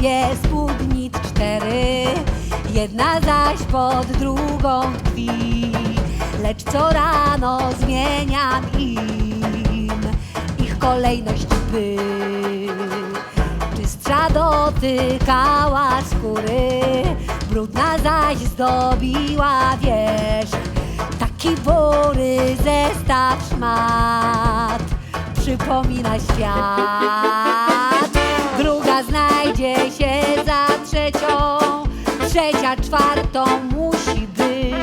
Sobie spódnic cztery, jedna zaś pod drugą tkwi. Lecz co rano zmieniam im ich kolejność by. Czystsza dotykała skóry, brudna zaś zdobiła wierzch. Taki bory zestaw szmat przypomina świat. Trzecia czwartą musi być.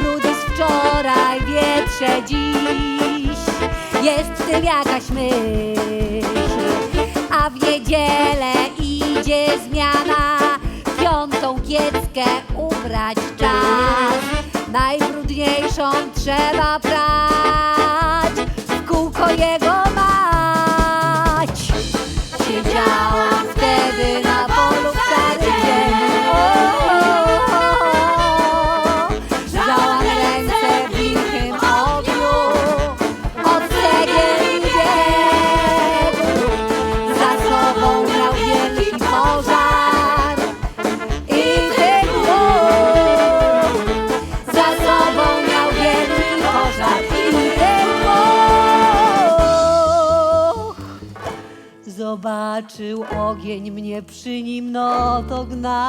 Brudy z wczoraj, wietrze dziś, jest w tym jakaś myśl. A w niedzielę idzie zmiana, piątą kieckę ubrać czas. Najbrudniejszą trzeba prać, Zobaczył ogień mnie przy nim, no to gnał.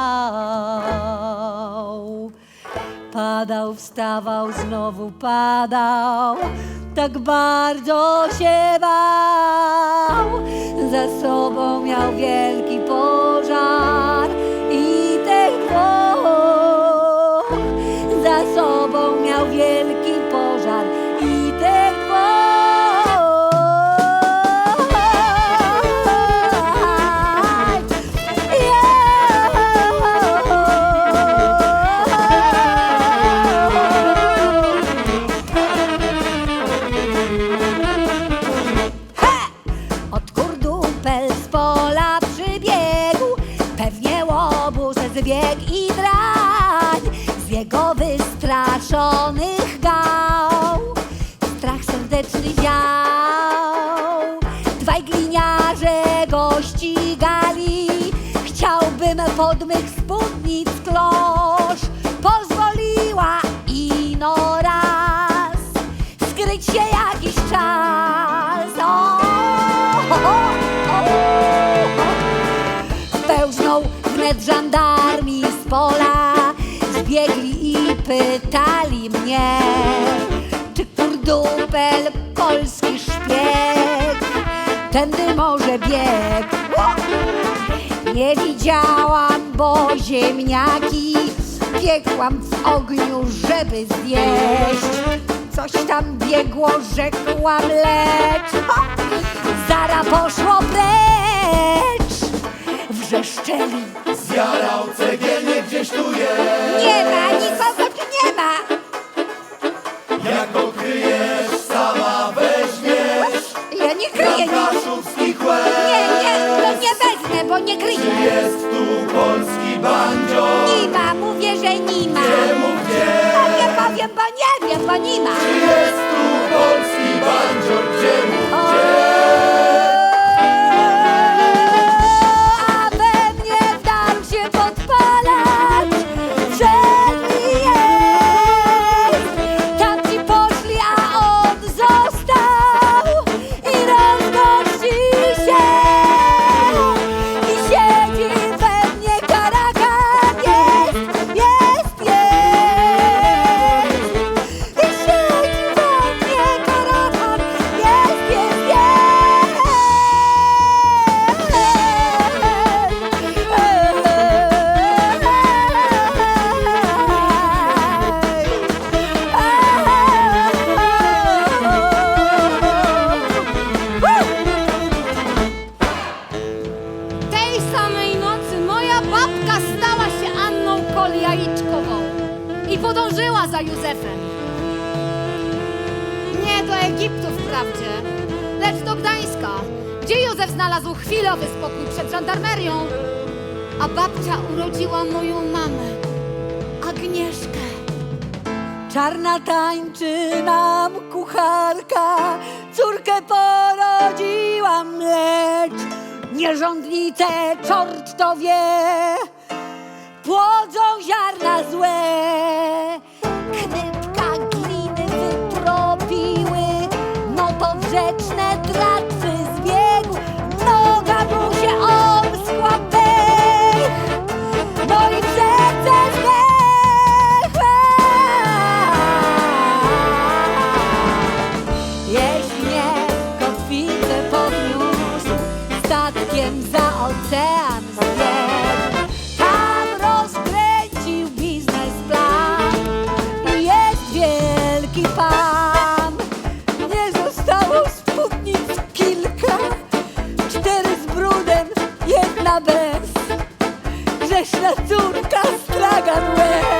Padał, wstawał, znowu padał, tak bardzo się bał. Za sobą miał wielki pożar łobuz zbieg i drań Z jego wystraszonych gał. Strach serdeczny ział Dwaj gliniarze go ścigali Chciałbym pod mych spódnic klosz. Pozwoliła ino raz Skryć się jakiś czas wnet żandarmi z pola Zbiegli i pytali mnie Czy kurdupel polski szpieg Tędy może bieg Nie widziałam, bo ziemniaki Piekłam w ogniu, żeby zjeść. Coś tam biegło, rzekłam, lecz Zara poszło precz. Wrzeszczeli Zjarał cegielnie gdzieś tu jest. Nie ma, nikogo tu nie ma. Jak go kryjesz, sama weźmiesz. Ja nie kryję nic. Nie, nie, to nie wezmę, bo nie kryję. Jest tu polski bandzior Nie ma, mówię, że nie ma Nie mów gdzie? Nie powiem, bo nie wiem, bo nie ma Jest tu podążyła za Józefem. Nie do Egiptu wprawdzie, lecz do Gdańska, gdzie Józef znalazł chwilowy spokój przed żandarmerią, a babcia urodziła moją mamę, Agnieszkę. Czarna tańczy nam kucharka, córkę porodziłam, lecz Nierządnice, czort to wie, ocean rozkręcił biznesplan i jest wielki pan. Nie zostało spódnic kilka, cztery z brudem, jedna bez. Grzeszna córka stragan łez.